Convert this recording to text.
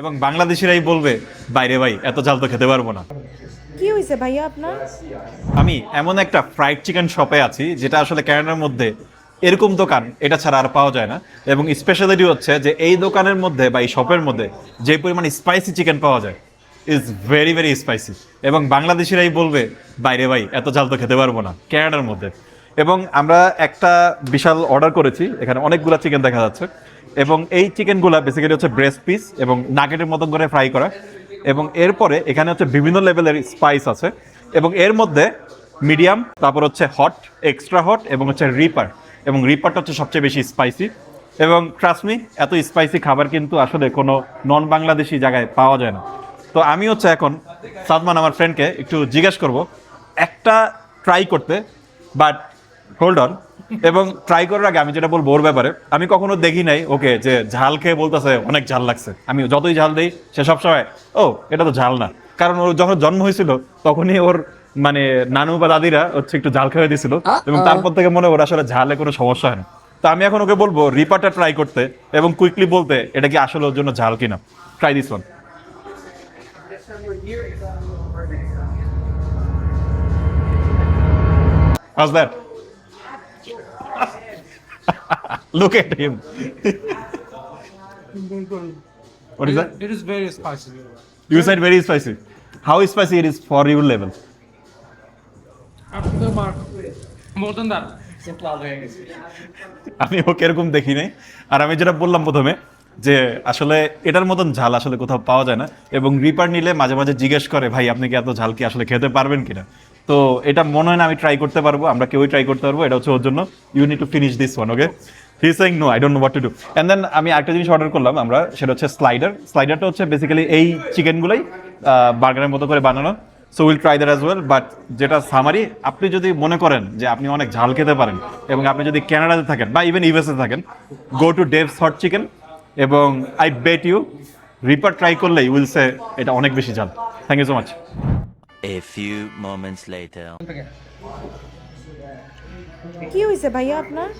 এবং বাংলাদেশিরাই বলবে বাইরে ভাই এত ঝাল তো খেতে পারব না। কি হয়েছে ভাইয়া আপনার? আমি এমন একটা ফ্রাইড চিকেন শপে আছি যেটা আসলে ক্যানাডার মধ্যে এরকম দোকান এটা ছাড়া আর পাওয়া যায় না। এবং স্পেশালিটি হচ্ছে যে এই দোকানের মধ্যে বা এই শপের মধ্যে যে পরিমাণ স্পাইসি চিকেন পাওয়া যায় ইজ ভেরি ভেরি স্পাইসি এবং বাংলাদেশিরাই বলবে বাইরে ভাই এত ঝাল তো খেতে পারব না। ক্যানাডার মধ্যে। এবং আমরা একটা বিশাল অর্ডার করেছি এখানে অনেকগুলো চিকেন দেখা যাচ্ছে। এবং এই চিকেনগুলা বেসিক্যালি হচ্ছে ব্রেস্ট পিস এবং নাগেটের মতন করে ফ্রাই করা। এবং এরপরে এখানে হচ্ছে বিভিন্ন লেভেলের স্পাইস আছে। এবং এর মধ্যে মিডিয়াম তারপর হচ্ছে হট এক্সট্রা হট এবং হচ্ছে রিপার এবং রিপারটা হচ্ছে সবচেয়ে বেশি স্পাইসি এবং ট্রাস্টমি এত স্পাইসি খাবার কিন্তু আসলে কোনো নন বাংলাদেশি জায়গায় পাওয়া যায় না। তো আমি হচ্ছে এখন সাদমান আমার ফ্রেন্ডকে একটু জিজ্ঞেস করব, একটা ট্রাই করতে বাট হোল্ড অন এবং ট্রাই করার আগে আমি যেটা বলব ওর ব্যাপারে আমি কখনো দেখি নাই ওকে যে ঝাল খেয়ে বলতেছে অনেক ঝাল লাগছে। আমি যতই ঝাল দিই সে সবসময় ও এটা তো ঝাল না। কারণ ওর যখন জন্ম হয়েছিল তখনই ওর মানে নানু বা দাদিরা হচ্ছে একটু ঝাল খেয়ে দিয়েছিল এবং তারপর থেকে মনে ওর আসলে ঝালে কোনো সমস্যা হয় না। তো আমি এখন ওকে বলব রিপারটা ট্রাই করতে এবং কুইকলি বলতে এটা কি আসলে ওর জন্য ঝাল কিনা? Try this one How's that? Look at him. what is that? It is very spicy. You said very spicy. How spicy it is for your level? Up to the mark. More than that. আমি ওকে এরকম দেখি নাই আর আমি যেটা বললাম প্রথমে যে আসলে এটার মতন ঝাল আসলে কোথাও পাওয়া যায় না এবং রিপার নিলে মাঝে মাঝে জিজ্ঞেস করে ভাই আপনি কি এত ঝাল কি আসলে খেতে পারবেন কিনা তো এটা মনে হয় না আমি ট্রাই করতে পারব আমরা কেউই ট্রাই করতে পারব এটা হচ্ছে ওর জন্য you need to finish this one okay he saying no I don't know what to do and then আমি একটা জিনিস অর্ডার করলাম আমরা, সেটা হচ্ছে স্লাইডার স্লাইডারটা হচ্ছে বেসিক্যালি এই চিকেনগুলোই বার্গারের মতো করে বানানো। So will try that as well but যেটা সামারি আপনি যদি মনে করেন যে আপনি অনেক ঝাল খেতে পারেন এবং আপনি যদি কানাডাতে থাকেন বা ইভেন ইউএসএ থাকেন go to Dave's hot chicken এবং I bet you reaper try করলেই উইল সে এটা অনেক বেশি ঝাল। Thank you so much A few moments later. কি হয়েছে ভাইয়া আপনার?